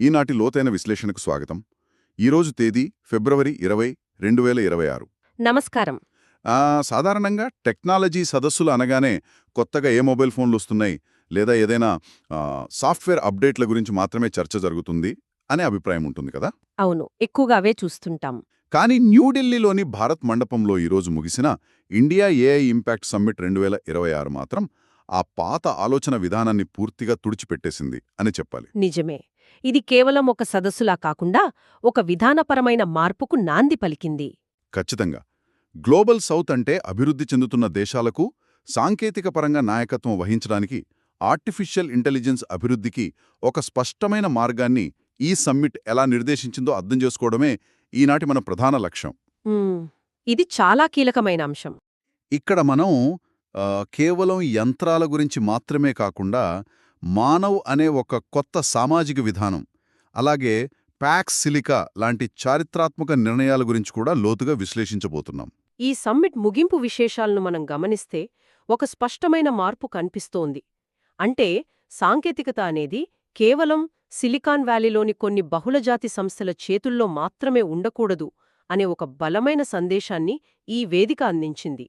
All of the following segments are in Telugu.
ఈనాటి లోతైన విశ్లేషణకు స్వాగతం. ఈరోజు తేదీ ఫిబ్రవరి ఇరవై రెండు వేల ఇరవై ఆరు. నమస్కారం. సాధారణంగా టెక్నాలజీ సదస్సులు అనగానే కొత్తగా ఏ మొబైల్ ఫోన్లు వస్తున్నాయి లేదా ఏదైనా సాఫ్ట్వేర్ అప్డేట్ల గురించి మాత్రమే చర్చ జరుగుతుంది అనే అభిప్రాయం ఉంటుంది కదా? అవును. ఎక్కువగా అవే చూస్తుంటాం. కానీ న్యూఢిల్లీలోని భారత్ మండపంలో ఈరోజు ముగిసిన ఇండియా ఏఐ ఇంపాక్ట్ సమ్మిట్ రెండు వేల ఇరవై ఆరు మాత్రం ఆ పాత ఆలోచన విధానాన్ని పూర్తిగా తుడిచిపెట్టేసింది అని చెప్పాలి. నిజమే. ఇది కేవలం ఒక సదస్సులా కాకుండా ఒక విధానపరమైన మార్పుకు నాంది పలికింది. ఖచ్చితంగా. గ్లోబల్ సౌత్ అంటే అభివృద్ధి చెందుతున్న దేశాలకు సాంకేతిక పరంగా నాయకత్వం వహించడానికి ఆర్టిఫిషియల్ ఇంటెలిజెన్స్ అభివృద్ధికి ఒక స్పష్టమైన మార్గాన్ని ఈ సమ్మిట్ ఎలా నిర్దేశించిందో అర్థం చేసుకోవడమే ఈనాటి మన ప్రధాన లక్ష్యం. ఇది చాలా కీలకమైన అంశం. ఇక్కడ మనం కేవలం యంత్రాల గురించి మాత్రమే కాకుండా మానవ్ అనే ఒక కొత్త సామాజిక విధానం అలాగే ప్యాక్స్ సిలికా లాంటి చారిత్రాత్మక నిర్ణయాల గురించి కూడా లోతుగా విశ్లేషించబోతున్నాం. ఈ సమ్మిట్ ముగింపు విశేషాలను మనం గమనిస్తే ఒక స్పష్టమైన మార్పు కనిపిస్తోంది. అంటే సాంకేతికత అనేది కేవలం సిలికాన్ వ్యాలీలోని కొన్ని బహుళజాతి సంస్థల చేతుల్లో మాత్రమే ఉండకూడదు అనే ఒక బలమైన సందేశాన్ని ఈ వేదిక అందించింది.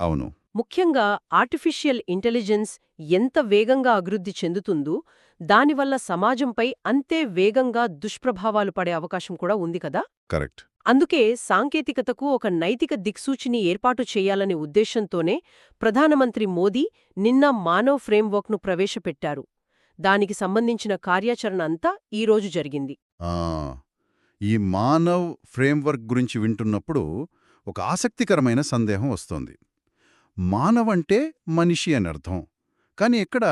అవును. ముఖ్యంగా ఆర్టిఫిషియల్ ఇంటెలిజెన్స్ ఎంత వేగంగా అభివృద్ధి చెందుతుందో దానివల్ల సమాజంపై అంతే వేగంగా దుష్ప్రభావాలు పడే అవకాశం కూడా ఉంది కదా? కరెక్ట్. అందుకే సాంకేతికతకు ఒక నైతిక దిక్సూచిని ఏర్పాటు చేయాలనే ఉద్దేశంతోనే ప్రధానమంత్రి మోదీ నిన్న మానవ్ ఫ్రేమ్వర్క్ను ప్రవేశపెట్టారు. దానికి సంబంధించిన కార్యాచరణ అంతా ఈరోజు జరిగింది. ఆ, ఈ మానవ్ ఫ్రేమ్వర్క్ గురించి వింటున్నప్పుడు ఒక ఆసక్తికరమైన సందేహం వస్తోంది. మానవ్ అంటే మనిషి అని అర్థం. కానీ ఇక్కడ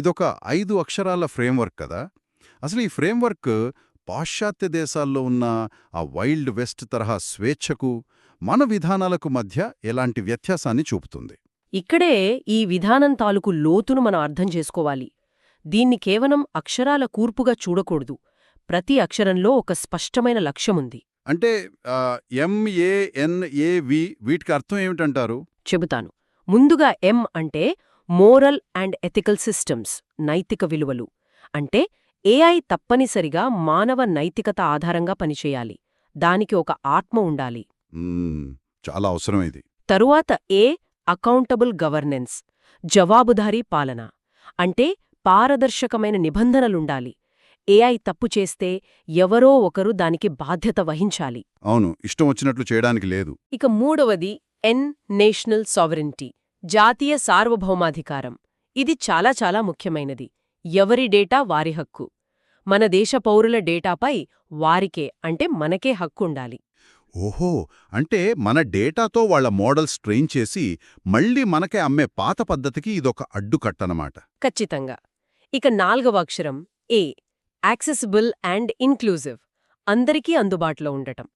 ఇదొక ఐదు అక్షరాల ఫ్రేమ్వర్క్ కదా. అసలు ఈ ఫ్రేమ్వర్క్ పాశ్చాత్య దేశాల్లో ఉన్న ఆ వైల్డ్ వెస్ట్ తరహా స్వేచ్ఛకు మన విధానాలకు మధ్య ఎలాంటి వ్యత్యాసాన్ని చూపుతుంది? ఇక్కడే ఈ విధానం తాలూకు లోతును మనం అర్థం చేసుకోవాలి. దీన్ని కేవలం అక్షరాల కూర్పుగా చూడకూడదు. ప్రతి అక్షరంలో ఒక స్పష్టమైన లక్ష్యముంది అంటే ఎంఏఎన్ఏవి వీటికి అర్థం ఏమిటంటారు? చెబుతాను. ముందుగా ఎం అంటే మోరల్ అండ్ ఎథికల్ సిస్టమ్స్ నైతిక విలువలు. అంటే ఏఐ తప్పనిసరిగా మానవ నైతికత ఆధారంగా పనిచేయాలి. దానికి ఒక ఆత్మ ఉండాలి. చాలా అవసరం ఇది. తరువాత ఏ అకౌంటబుల్ గవర్నెన్స్ జవాబుదారీ పాలన. అంటే పారదర్శకమైన నిబంధనలుండాలి. ఏఐ తప్పు చేస్తే ఎవరో ఒకరు దానికి బాధ్యత వహించాలి. అవును ఇష్టం వచ్చినట్లు చేయడానికి లేదు. ఇక మూడవది ఎన్ నేషనల్ సావరెంటీ జాతీయ సార్వభౌమాధికారం. ఇది చాలా చాలా ముఖ్యమైనది. ఎవరి డేటా వారి హక్కు. మన దేశ పౌరుల డేటాపై వారికే అంటే మనకే హక్కుండాలి. ఓహో! అంటే మన డేటాతో వాళ్ళ మోడల్స్ ట్రైన్ చేసి మళ్ళీ మనకే అమ్మే పాత పద్ధతికి ఇదొక అడ్డుకట్టనమాట. ఖచ్చితంగా. ఇక నాల్గవ అక్షరం ఏ యాక్సెసిబుల్ అండ్ ఇన్క్లూజివ్. అందరికీ అందుబాటులో ఉండటం.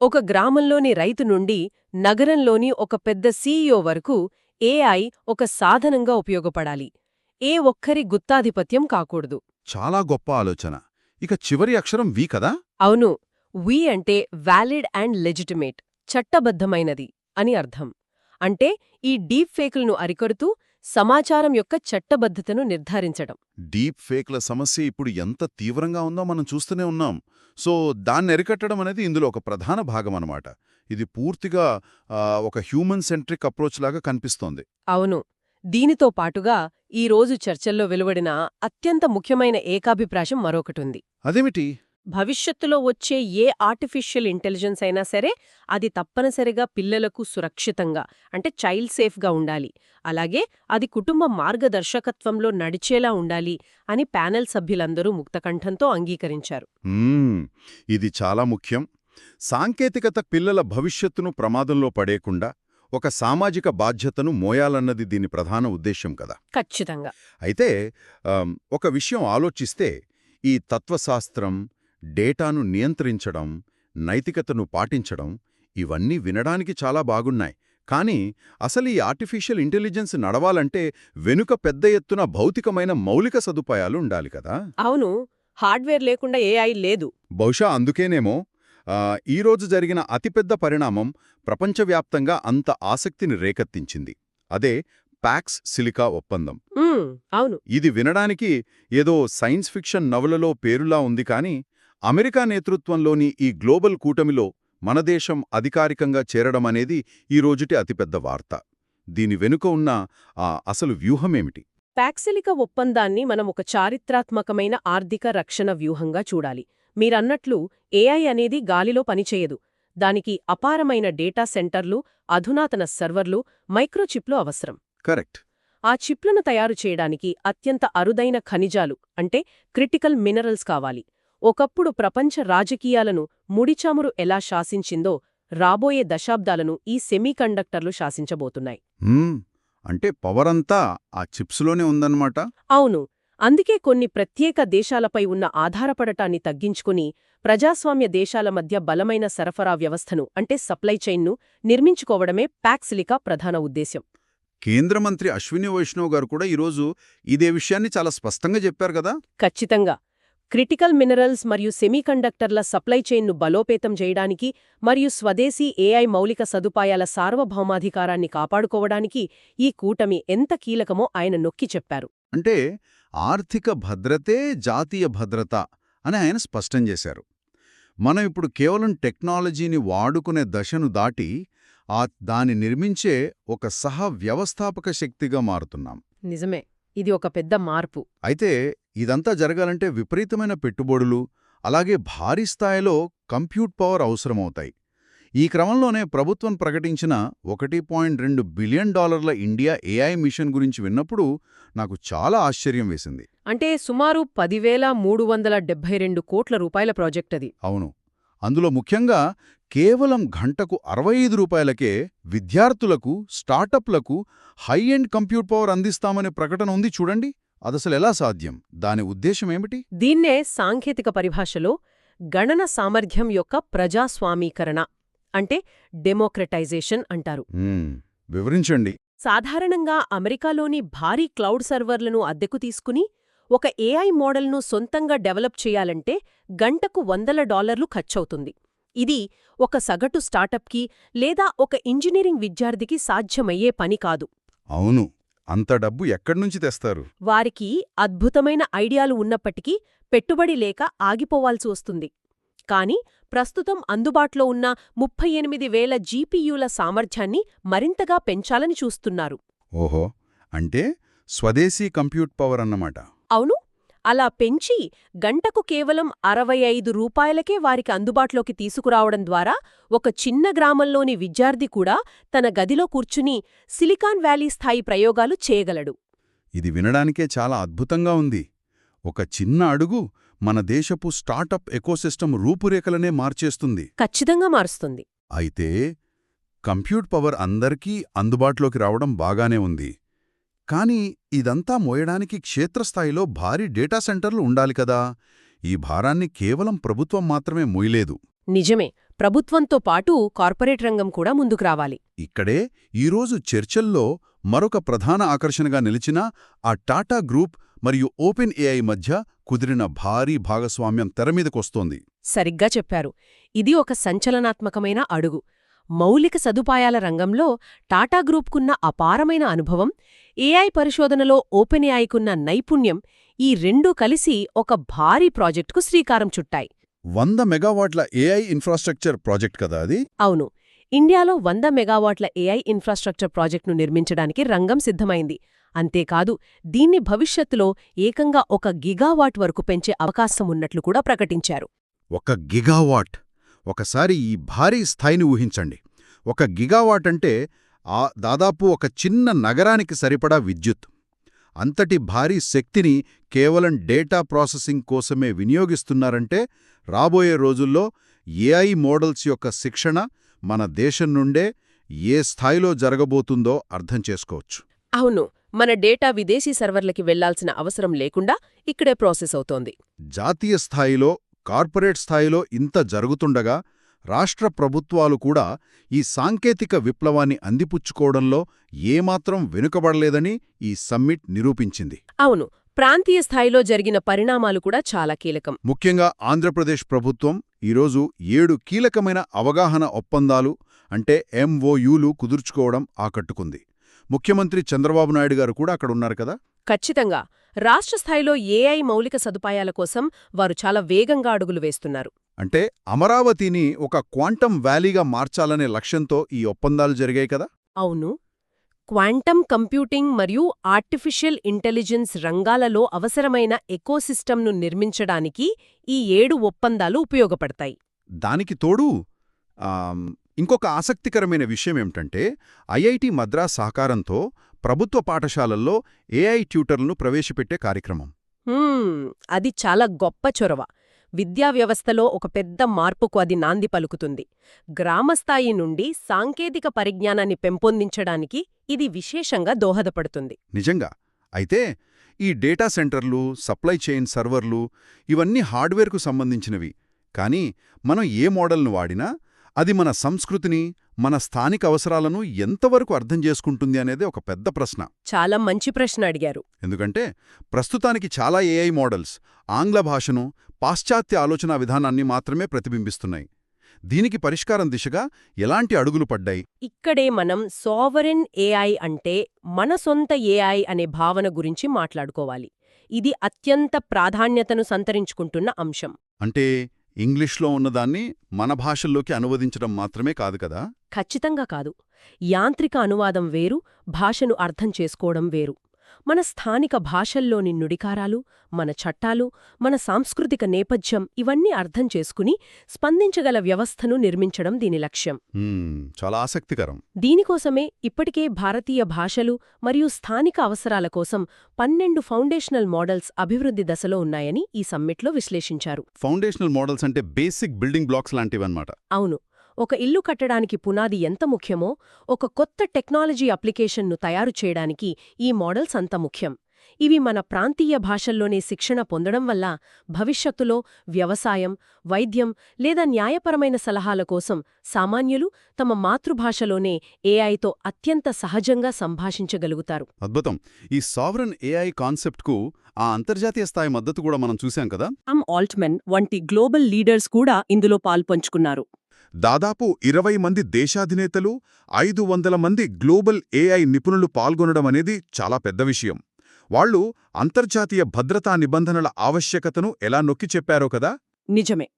ఒక గ్రామంలోని రైతు నుండి నగరంలోని ఒక పెద్ద సీఈఓ వరకు ఏఐ ఒక సాధనంగా ఉపయోగపడాలి. ఏ ఒక్కరి గుత్తాధిపత్యం కాకూడదు. చాలా గొప్ప ఆలోచన. ఇక చివరి అక్షరం వి కదా? అవును. వి అంటే వ్యాలిడ్ అండ్ లెజిటిమేట్ చట్టబద్ధమైనది అని అర్థం. అంటే ఈ డీప్ ఫేకులను అరికడుతూ సమాచారం యొక్క చట్టబద్ధతను నిర్ధారించడం. డీప్ ఫేక్ల సమస్య ఇప్పుడు ఎంత తీవ్రంగా ఉందో మనం చూస్తూనే ఉన్నాం. సో దాన్ని ఎరికట్టడం అనేది ఇందులో ఒక ప్రధాన భాగం అన్నమాట. ఇది పూర్తిగా ఒక హ్యూమన్ సెంట్రిక్ అప్రోచ్ లాగా కనిపిస్తోంది. అవును. దీనితో పాటుగా ఈ రోజు చర్చల్లో వెలువడిన అత్యంత ముఖ్యమైన ఏకాభిప్రాయం మరొకటుంది అదేమిటి? భవిష్యత్తులో వచ్చే ఏ ఆర్టిఫిషియల్ ఇంటెలిజెన్స్ అయినా సరే అది తప్పనిసరిగా పిల్లలకు సురక్షితంగా అంటే చైల్డ్ సేఫ్గా ఉండాలి. అలాగే అది కుటుంబ మార్గదర్శకత్వంలో నడిచేలా ఉండాలి అని ప్యానెల్ సభ్యులందరూ ముక్తకంఠంతో అంగీకరించారు. ఇది చాలా ముఖ్యం. సాంకేతికత పిల్లల భవిష్యత్తును ప్రమాదంలో పడేయకుండా ఒక సామాజిక బాధ్యతను మోయాలన్నది దీని ప్రధాన ఉద్దేశ్యం కదా. ఖచ్చితంగా. అయితే ఒక విషయం ఆలోచిస్తే ఈ తత్వశాస్త్రం డేటాను నియంత్రించడం నైతికతను పాటించడం ఇవన్నీ వినడానికి చాలా బాగున్నాయి. కానీ అసలు ఈ ఆర్టిఫిషియల్ ఇంటెలిజెన్స్ నడవాలంటే వెనుక పెద్ద ఎత్తున భౌతికమైన మౌలిక సదుపాయాలు ఉండాలి కదా? అవును. హార్డ్వేర్ లేకుండా ఏఐ లేదు. బహుశా అందుకేనేమో ఈరోజు జరిగిన అతిపెద్ద పరిణామం ప్రపంచవ్యాప్తంగా అంత ఆసక్తిని రేకెత్తించింది. అదే ప్యాక్స్ సిలికా ఒప్పందం. అవును. ఇది వినడానికి ఏదో సైన్స్ ఫిక్షన్ నవలలో పేరులా ఉంది కాని అమెరికా నేతృత్వంలోని ఈ గ్లోబల్ కూటమిలో మన దేశం అధికారికంగా చేరడమనేది ఈ రోజుటి అతిపెద్ద వార్త. దీని వెనుక ఉన్న ఆ అసలు వ్యూహమేమిటి? ప్యాక్సిలిక ఒప్పందాన్ని మనం ఒక చారిత్రాత్మకమైన ఆర్థిక రక్షణ వ్యూహంగా చూడాలి. మీరన్నట్లు ఏఐ అనేది గాలిలో పనిచేయదు. దానికి అపారమైన డేటా సెంటర్లు అధునాతన సర్వర్లు మైక్రోచిప్లు అవసరం. కరెక్ట్. ఆ చిప్లను తయారు చేయడానికి అత్యంత అరుదైన ఖనిజాలు అంటే క్రిటికల్ మినరల్స్ కావాలి. ఒకప్పుడు ప్రపంచ రాజకీయాలను ముడిచమురు ఎలా శాసించిందో రాబోయే దశాబ్దాలను ఈ సెమీకండక్టర్లు శాసించబోతున్నాయి. అంటే పవరంతా ఆ చిప్స్లోనే ఉందన్నమాట? అవును. అందుకే కొన్ని ప్రత్యేక దేశాలపై ఉన్న ఆధారపడటాన్ని తగ్గించుకుని ప్రజాస్వామ్య దేశాల మధ్య బలమైన సరఫరా వ్యవస్థను అంటే సప్లై చైన్ను నిర్మించుకోవడమే ప్యాక్సిలికా ప్రధాన ఉద్దేశ్యం. కేంద్ర మంత్రి అశ్విని వైష్ణవ్ గారు కూడా ఈరోజు ఇదే విషయాన్ని చాలా స్పష్టంగా చెప్పారు కదా? ఖచ్చితంగా. క్రిటికల్ మినరల్స్ మరియు సెమీకండక్టర్ల సప్లై చైన్ను బలోపేతం చేయడానికి మరియు స్వదేశీ ఏఐ మౌలిక సదుపాయాల సార్వభౌమాధికారాన్ని కాపాడుకోవడానికి ఈ కూటమి ఎంత కీలకమో ఆయన నొక్కి చెప్పారు. అంటే ఆర్థిక భద్రతే జాతీయ భద్రత అని ఆయన స్పష్టం చేశారు. మనం ఇప్పుడు కేవలం టెక్నాలజీని వాడుకునే దశను దాటి ఆ దాని నిర్మించే ఒక సహ వ్యవస్థాపక శక్తిగా మారుతున్నాం. నిజమే. ఇది ఒక పెద్ద మార్పు. అయితే ఇదంతా జరగాలంటే విపరీతమైన పెట్టుబడులు అలాగే భారీ స్థాయిలో కంప్యూట్ పవర్ అవసరమవుతాయి. ఈ క్రమంలోనే ప్రభుత్వం ప్రకటించిన ఒకటి పాయింట్ రెండు బిలియన్ డాలర్ల ఇండియా ఏఐ మిషన్ గురించి విన్నప్పుడు నాకు చాలా ఆశ్చర్యం వేసింది. అంటే సుమారు పదివేల మూడు వందల డెబ్బై రెండు కోట్ల రూపాయల ప్రాజెక్ట్ అది. అవును. అందులో ముఖ్యంగా కేవలం గంటకు అరవై ఐదు రూపాయలకే విద్యార్థులకు స్టార్టప్లకు హై ఎండ్ కంప్యూట్ పవర్ అందిస్తామనే ప్రకటన ఉంది చూడండి. అదసలు ఎలా సాధ్యం? దాని ఉద్దేశమేమిటి దీన్నే సాంకేతిక పరిభాషలో గణన సామర్థ్యం యొక్క ప్రజాస్వామీకరణ అంటే డెమోక్రటైజేషన్ అంటారు. వివరించండి. సాధారణంగా అమెరికాలోని భారీ క్లౌడ్ సర్వర్లను అద్దెకు తీసుకుని ఒక ఏఐ మోడల్ను సొంతంగా డెవలప్ చేయాలంటే గంటకు వందల డాలర్లు ఖర్చవుతుంది. ఇది ఒక సగటు స్టార్టప్కి లేదా ఒక ఇంజనీరింగ్ విద్యార్థికి సాధ్యమయ్యే పని కాదు. అవును. అంత డబ్బు ఎక్కడ్నుంచి తెస్తారు? వారికి అద్భుతమైన ఐడియాలు ఉన్నప్పటికీ పెట్టుబడి లేక ఆగిపోవాల్సి వస్తుంది. కాని ప్రస్తుతం అందుబాటులో ఉన్న ముప్పై ఎనిమిది వేల జీపీయూల సామర్థ్యాన్ని మరింతగా పెంచాలని చూస్తున్నారు. ఓహో. అంటే స్వదేశీ కంప్యూట్ పవర్ అన్నమాట. అవును అలా పెంచి గంటకు కేవలం అరవై ఐదు రూపాయలకే వారికి అందుబాటులోకి తీసుకురావడం ద్వారా ఒక చిన్న గ్రామంలోని విద్యార్థి కూడా తన గదిలో కూర్చుని సిలికాన్ వ్యాలీ స్థాయి ప్రయోగాలు చేయగలడు. ఇది వినడానికే చాలా అద్భుతంగా ఉంది. ఒక చిన్న అడుగు మన దేశపు స్టార్టప్ ఎకోసిస్టమ్ రూపురేఖలనే మార్చేస్తుంది. ఖచ్చితంగా మారుస్తుంది. అయితే కంప్యూట్ పవర్ అందరికీ అందుబాటులోకి రావడం బాగానే ఉంది. కానీ ఇదంతా మోయడానికి క్షేత్రస్థాయిలో భారీ డేటా సెంటర్లు ఉండాలి కదా. ఈ భారాన్ని కేవలం ప్రభుత్వం మాత్రమే మోయలేదు. నిజమే. ప్రభుత్వంతో పాటు కార్పొరేట్ రంగం కూడా ముందుకు రావాలి. ఇక్కడే ఈరోజు చర్చల్లో మరొక ప్రధాన ఆకర్షణగా నిలిచిన ఆ టాటా గ్రూప్ మరియు ఓపెన్ ఏఐ మధ్య కుదిరిన భారీ భాగస్వామ్యం తెరమీదకొస్తోంది సరిగ్గా చెప్పారు. ఇది ఒక సంచలనాత్మకమైన అడుగు. మౌలిక సదుపాయాల రంగంలో టాటా గ్రూప్కున్న అపారమైన అనుభవం ఏఐ పరిశోధనలో ఓపెన్ ఏఐకున్న నైపుణ్యం ఈ రెండూ కలిసి ఒక భారీ ప్రాజెక్టుకు శ్రీకారం చుట్టాయి. వంద మెగావాట్ల ఏఐ ఇన్ఫ్రాస్ట్రక్చర్ ప్రాజెక్ట్ కదా అది? అవును. ఇండియాలో వంద మెగావాట్ల ఏఐ ఇన్ఫ్రాస్ట్రక్చర్ ప్రాజెక్టును నిర్మించడానికి రంగం సిద్ధమైంది. అంతేకాదు దీన్ని భవిష్యత్తులో ఏకంగా ఒక గిగావాట్ వరకు పెంచే అవకాశం ఉన్నట్లు కూడా ప్రకటించారు. ఒక గిగావాట్? ఒకసారి ఈ భారీ స్థాయిని ఊహించండి. ఒక గిగావాట్ అంటే దాదాపు ఒక చిన్న నగరానికి సరిపడా విద్యుత్. అంతటి భారీ శక్తిని కేవలం డేటా ప్రాసెసింగ్ కోసమే వినియోగిస్తున్నారంటే రాబోయే రోజుల్లో ఏఐ మోడల్స్ యొక్క శిక్షణ మన దేశం నుండే ఏ స్థాయిలో జరగబోతుందో అర్థం చేసుకోవచ్చు. అవును మన డేటా విదేశీ సర్వర్లకి వెళ్ళాల్సిన అవసరం లేకుండా ఇక్కడే ప్రాసెస్ అవుతోంది. జాతీయ స్థాయిలో కార్పొరేట్ స్థాయిలో ఇంత జరుగుతుండగా రాష్ట్ర ప్రభుత్వాలు కూడా ఈ సాంకేతిక విప్లవాన్ని అందిపుచ్చుకోవడంలో ఏమాత్రం వెనుకబడలేదని ఈ సమ్మిట్ నిరూపించింది. అవును ప్రాంతీయ స్థాయిలో జరిగిన పరిణామాలు కూడా చాలా కీలకం. ముఖ్యంగా ఆంధ్రప్రదేశ్ ప్రభుత్వం ఈరోజు ఏడు కీలకమైన అవగాహన ఒప్పందాలు అంటే ఎంఓయూలు కుదుర్చుకోవడం ఆకట్టుకుంది. ముఖ్యమంత్రి చంద్రబాబు నాయుడు గారు కూడా అక్కడ ఉన్నారు కదా? ఖచ్చితంగా. రాష్ట్ర స్థాయిలో ఏఐ మౌలిక సదుపాయాల కోసం వారు చాలా వేగంగా అడుగులు వేస్తున్నారు. అంటే అమరావతిని ఒక క్వాంటం వ్యాలీగా మార్చాలనే లక్ష్యంతో ఈ ఒప్పందాలు జరిగాయి కదా? అవును. క్వాంటమ్ కంప్యూటింగ్ మరియు ఆర్టిఫిషియల్ ఇంటెలిజెన్స్ రంగాలలో అవసరమైన ఎకోసిస్టమ్ను నిర్మించడానికి ఈ ఏడు ఒప్పందాలు ఉపయోగపడతాయి. దానికి తోడు ఇంకొక ఆసక్తికరమైన విషయం ఏమిటంటే ఐఐటి మద్రాస్ సహకారంతో ప్రభుత్వ పాఠశాలల్లో ఏఐ ట్యూటర్లను ప్రవేశపెట్టే కార్యక్రమం. అది చాలా గొప్ప చొరవ. విద్యా వ్యవస్థలో ఒక పెద్ద మార్పుకు అది నాంది పలుకుతుంది. గ్రామస్థాయి నుండి సాంకేతిక పరిజ్ఞానాన్ని పెంపొందించడానికి ఇది విశేషంగా దోహదపడుతుంది. నిజంగా? అయితే ఈ డేటా సెంటర్లు సప్లై చైన్ సర్వర్లు ఇవన్నీ హార్డ్వేర్కు సంబంధించినవి. కానీ మనం ఏ మోడల్ను వాడినా అది మన సంస్కృతిని మన స్థానిక అవసరాలను ఎంతవరకు అర్థం చేసుకుంటుంది అనేది ఒక పెద్ద ప్రశ్న. చాలా మంచి ప్రశ్న అడిగారు. ఎందుకంటే ప్రస్తుతానికి చాలా ఏఐ మోడల్స్ ఆంగ్ల భాషను పాశ్చాత్య ఆలోచనా విధానాన్ని మాత్రమే ప్రతిబింబిస్తున్నాయి. దీనికి పరిష్కారం దిశగా ఎలాంటి అడుగులు పడ్డాయి? ఇక్కడే మనం సోవరెన్ ఏఐ అంటే మన సొంత ఏఐ అనే భావన గురించి మాట్లాడుకోవాలి. ఇది అత్యంత ప్రాధాన్యతను సంతరించుకుంటున్న అంశం. అంటే ఇంగ్లీష్లో ఉన్నదాన్ని మన భాషల్లోకి అనువదించడం మాత్రమే కాదు కదా? ఖచ్చితంగా కాదు. యాంత్రిక అనువాదం వేరు భాషను అర్థం చేసుకోవడం వేరు. మన స్థానిక భాషల్లోని నుడికారాలు మన చట్టాలు మన సాంస్కృతిక నేపథ్యం ఇవన్నీ అర్థం చేసుకుని స్పందించగల వ్యవస్థను నిర్మించడం దీని లక్ష్యం. చాలా ఆసక్తికరం. దీనికోసమే ఇప్పటికే భారతీయ భాషలు మరియు స్థానిక అవసరాల కోసం పన్నెండు ఫౌండేషనల్ మోడల్స్ అభివృద్ధి దశలో ఉన్నాయని ఈ సమ్మిట్లో విశ్లేషించారు. ఫౌండేషనల్ మోడల్స్ అంటే బేసిక్ బిల్డింగ్ బ్లాక్స్ లాంటివన్నమాట. అవును ఒక ఇల్లు కట్టడానికి పునాది ఎంత ముఖ్యమో ఒక కొత్త టెక్నాలజీ అప్లికేషన్ను తయారు చేయడానికి ఈ మోడల్స్ అంత ముఖ్యం. ఇవి మన ప్రాంతీయ భాషల్లోనే శిక్షణ పొందడం వల్ల భవిష్యత్తులో వ్యవసాయం వైద్యం లేదా న్యాయపరమైన సలహాల కోసం సామాన్యులు తమ మాతృభాషలోనే ఏఐతో అత్యంత సహజంగా సంభాషించగలుగుతారు. అద్భుతం! ఈ సావరన్ ఏఐ కాన్సెప్ట్కు ఆ అంతర్జాతీయ స్థాయి మద్దతు కూడా మనం చూశాం కదా? అమ్ ఆల్ట్మెన్ వంటి గ్లోబల్ లీడర్స్ కూడా ఇందులో పాల్పంచుకున్నారు. దాదాపు ఇరవై మంది దేశాధినేతలు ఐదు వందల మంది గ్లోబల్ ఏఐ నిపుణులు పాల్గొనడం అనేది చాలా పెద్ద విషయం. వాళ్ళు అంతర్జాతీయ భద్రతా నిబంధనల ఆవశ్యకతను ఎలా నొక్కి చెప్పారో కదా? నిజమే.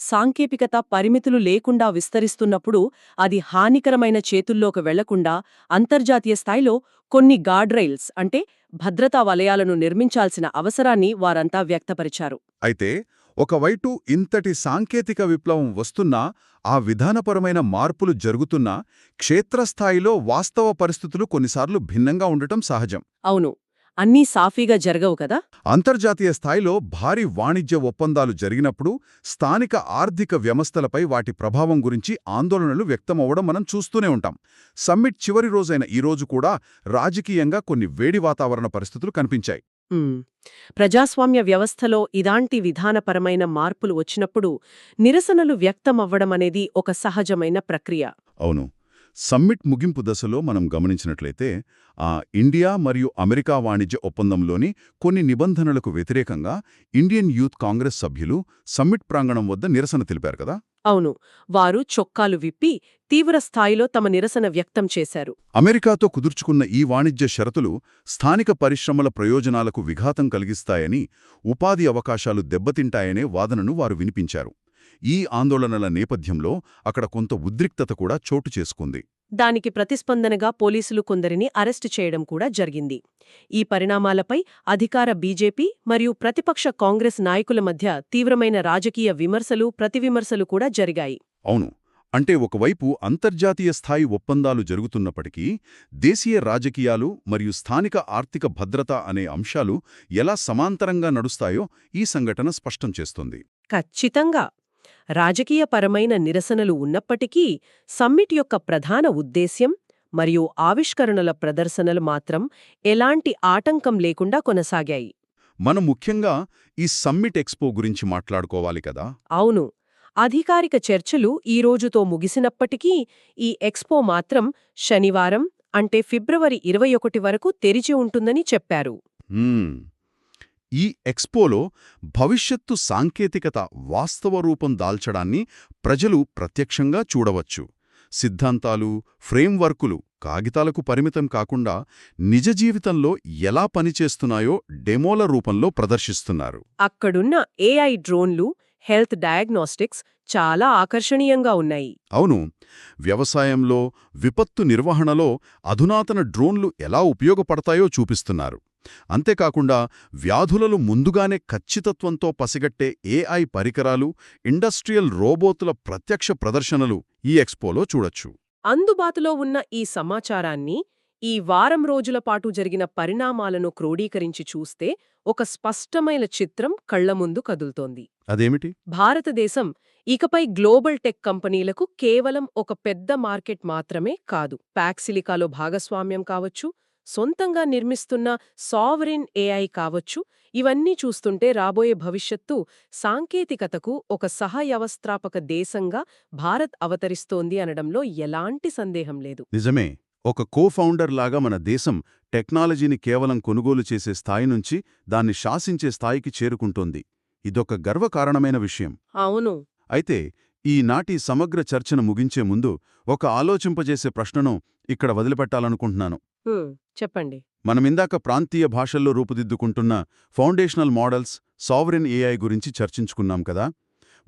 సాంకేతికత పరిమితులు లేకుండా విస్తరిస్తున్నప్పుడు అది హానికరమైన చేతుల్లోకి వెళ్ళకుండా అంతర్జాతీయ స్థాయిలో కొన్ని గార్డ్రైల్స్ అంటే భద్రతా వలయాలను నిర్మించాల్సిన అవసరాన్ని వారంతా వ్యక్తపరిచారు. అయితే ఒకవైపు ఇంతటి సాంకేతిక విప్లవం వస్తున్నా ఆ విధానపరమైన మార్పులు జరుగుతున్నా క్షేత్రస్థాయిలో వాస్తవ పరిస్థితులు కొన్నిసార్లు భిన్నంగా ఉండటం సహజం. అవును. అన్నీ సాఫీగా జరగవు కదా? అంతర్జాతీయ స్థాయిలో భారీ వాణిజ్య ఒప్పందాలు జరిగినప్పుడు స్థానిక ఆర్థిక వ్యవస్థలపై వాటి ప్రభావం గురించి ఆందోళనలు వ్యక్తమవ్వడం మనం చూస్తూనే ఉంటాం. సమ్మిట్ చివరి రోజైన ఈ రోజు కూడా రాజకీయంగా కొన్ని వేడి వాతావరణ పరిస్థితులు కనిపించాయి. ప్రజాస్వామ్య వ్యవస్థలో ఇలాంటి విధానపరమైన మార్పులు వచ్చినప్పుడు నిరసనలు వ్యక్తమవ్వడమనేది ఒక సహజమైన ప్రక్రియ. అవును. సమ్మిట్ ముగింపు దశలో మనం గమనించినట్లయితే ఆ ఇండియా మరియు అమెరికా వాణిజ్య ఒప్పందంలోని కొన్ని నిబంధనలకు వ్యతిరేకంగా ఇండియన్ యూత్ కాంగ్రెస్ సభ్యులు సమ్మిట్ ప్రాంగణం వద్ద నిరసన తెలిపారు కదా! అవును వారు చొక్కాలు విప్పి తీవ్ర స్థాయిలో తమ నిరసన వ్యక్తం చేశారు. అమెరికాతో కుదుర్చుకున్న ఈ వాణిజ్య షరతులు స్థానిక పరిశ్రమల ప్రయోజనాలకు విఘాతం కలిగిస్తాయని ఉపాధి అవకాశాలు దెబ్బతింటాయనే వాదనను వారు వినిపించారు. ఈ ఆందోళనల నేపథ్యంలో అక్కడ కొంత ఉద్రిక్తత కూడా చోటు చేసుకుంది. దానికి ప్రతిస్పందనగా పోలీసులు కొందరిని అరెస్టు చేయడం కూడా జరిగింది. ఈ పరిణామాలపై అధికార బీజేపీ మరియు ప్రతిపక్ష కాంగ్రెస్ నాయకుల మధ్య తీవ్రమైన రాజకీయ విమర్శలు ప్రతివిమర్శలు కూడా జరిగాయి. అవును. అంటే ఒకవైపు అంతర్జాతీయ స్థాయి ఒప్పందాలు జరుగుతున్నప్పటికీ దేశీయ రాజకీయాలు మరియు స్థానిక ఆర్థిక భద్రత అనే అంశాలు ఎలా సమాంతరంగా నడుస్తాయో ఈ సంఘటన స్పష్టం చేస్తుంది. ఖచ్చితంగా! రాజకీయపరమైన నిరసనలు ఉన్నప్పటికీ సమ్మిట్ యొక్క ప్రధాన ఉద్దేశ్యం మరియు ఆవిష్కరణల ప్రదర్శనలు మాత్రం ఎలాంటి ఆటంకం లేకుండా కొనసాగాయి. మనం ముఖ్యంగా ఈ సమ్మిట్ ఎక్స్పో గురించి మాట్లాడుకోవాలి కదా? అవును. అధికారిక చర్చలు ఈ రోజుతో ముగిసినప్పటికీ ఈ ఎక్స్పో మాత్రం శనివారం అంటే ఫిబ్రవరి ఇరవై ఒకటి వరకు తెరిచి ఉంటుందని చెప్పారు. ఈ ఎక్స్పోలో భవిష్యత్తు సాంకేతికత వాస్తవ రూపం దాల్చడాన్ని ప్రజలు ప్రత్యక్షంగా చూడవచ్చు. సిద్ధాంతాలు ఫ్రేమ్వర్కులు కాగితాలకు పరిమితం కాకుండా నిజ జీవితంలో ఎలా పనిచేస్తున్నాయో డెమోల రూపంలో ప్రదర్శిస్తున్నారు. అక్కడున్న ఏఐ డ్రోన్లు హెల్త్ డయాగ్నోస్టిక్స్ చాలా ఆకర్షణీయంగా ఉన్నాయి. అవును వ్యవసాయంలో విపత్తు నిర్వహణలో అధునాతన డ్రోన్లు ఎలా ఉపయోగపడతాయో చూపిస్తున్నారు. అంతేకాకుండా వ్యాధులను ముందుగానే ఖచ్చితత్వంతో పసిగట్టే ఏఐ పరికరాలు ఇండస్ట్రియల్ రోబోతుల ప్రత్యక్ష ప్రదర్శనలు ఈ ఎక్స్పోలో చూడొచ్చు. అందుబాటులో ఉన్న ఈ సమాచారాన్ని ఈ వారం రోజుల పాటు జరిగిన పరిణామాలను క్రోడీకరించి చూస్తే ఒక స్పష్టమైన చిత్రం కళ్ళ ముందు కదులుతోంది. అదేమిటి? భారతదేశం ఇకపై గ్లోబల్ టెక్ కంపెనీలకు కేవలం ఒక పెద్ద మార్కెట్ మాత్రమే కాదు. ప్యాక్సిలికాలో భాగస్వామ్యం కావచ్చు సొంతంగా నిర్మిస్తున్న సావరిన్ ఏఐ కావచ్చు ఇవన్నీ చూస్తుంటే రాబోయే భవిష్యత్తు సాంకేతికతకు ఒక సహవ్యవస్థాపక దేశంగా భారత్ అవతరిస్తోంది అనడంలో ఎలాంటి సందేహం లేదు. నిజమే ఒక కో ఫౌండర్ లాగా మన దేశం టెక్నాలజీని కేవలం కొనుగోలు చేసే స్థాయి నుంచి దాన్ని శాసించే స్థాయికి చేరుకుంటోంది. ఇదొక గర్వకారణమైన విషయం. అవును. అయితే ఈనాటి సమగ్ర చర్చను ముగించే ముందు ఒక ఆలోచింపజేసే ప్రశ్నను ఇక్కడ వదిలిపెట్టాలనుకుంటున్నాను. చెప్పండి. మనమిందాక ప్రాంతీయ భాషల్లో రూపుదిద్దుకుంటున్న ఫౌండేషనల్ మోడల్స్ సావరిన్ ఏఐ గురించి చర్చించుకున్నాం కదా?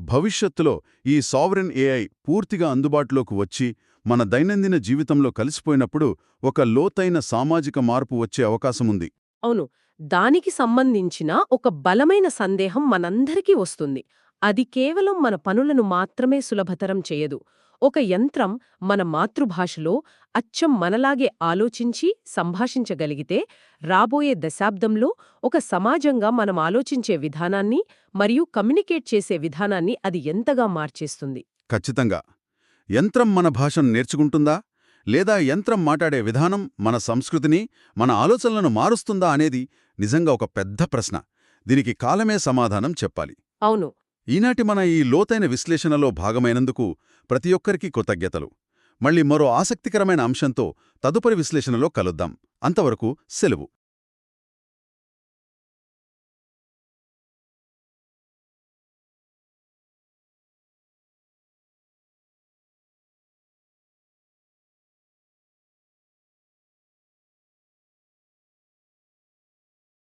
భవిష్యత్తులో ఈ సావరిన్ ఏఐ పూర్తిగా అందుబాటులోకి వచ్చి మన దైనందిన జీవితంలో కలిసిపోయినప్పుడు ఒక లోతైన సామాజిక మార్పు వచ్చే అవకాశముంది. అవును దానికి సంబంధించిన ఒక బలమైన సందేహం మనందరికీ వస్తుంది. అది కేవలం మన పనులను మాత్రమే సులభతరం చేయదు. ఒక యంత్రం మన మాతృభాషలో అచ్చం మనలాగే ఆలోచించి సంభాషించగలిగితే రాబోయే దశాబ్దంలో ఒక సమాజంగా మనం ఆలోచించే విధానాన్ని మరియు కమ్యూనికేట్ చేసే విధానాన్ని అది ఎంతగా మార్చేస్తుంది. ఖచ్చితంగా. యంత్రం మన భాషను నేర్చుకుంటుందా? లేదా యంత్రం మాట్లాడే విధానం మన సంస్కృతిని మన ఆలోచనలను మారుస్తుందా అనేది నిజంగా ఒక పెద్ద ప్రశ్న. దీనికి కాలమే సమాధానం చెప్పాలి. అవును. ఈనాటి మన ఈ లోతైన విశ్లేషణలో భాగమైనందుకు ప్రతి ఒక్కరికి కృతజ్ఞతలు. మళ్ళీ మరో ఆసక్తికరమైన అంశంతో తదుపరి విశ్లేషణలో కలుద్దాం. అంతవరకు సెలవు.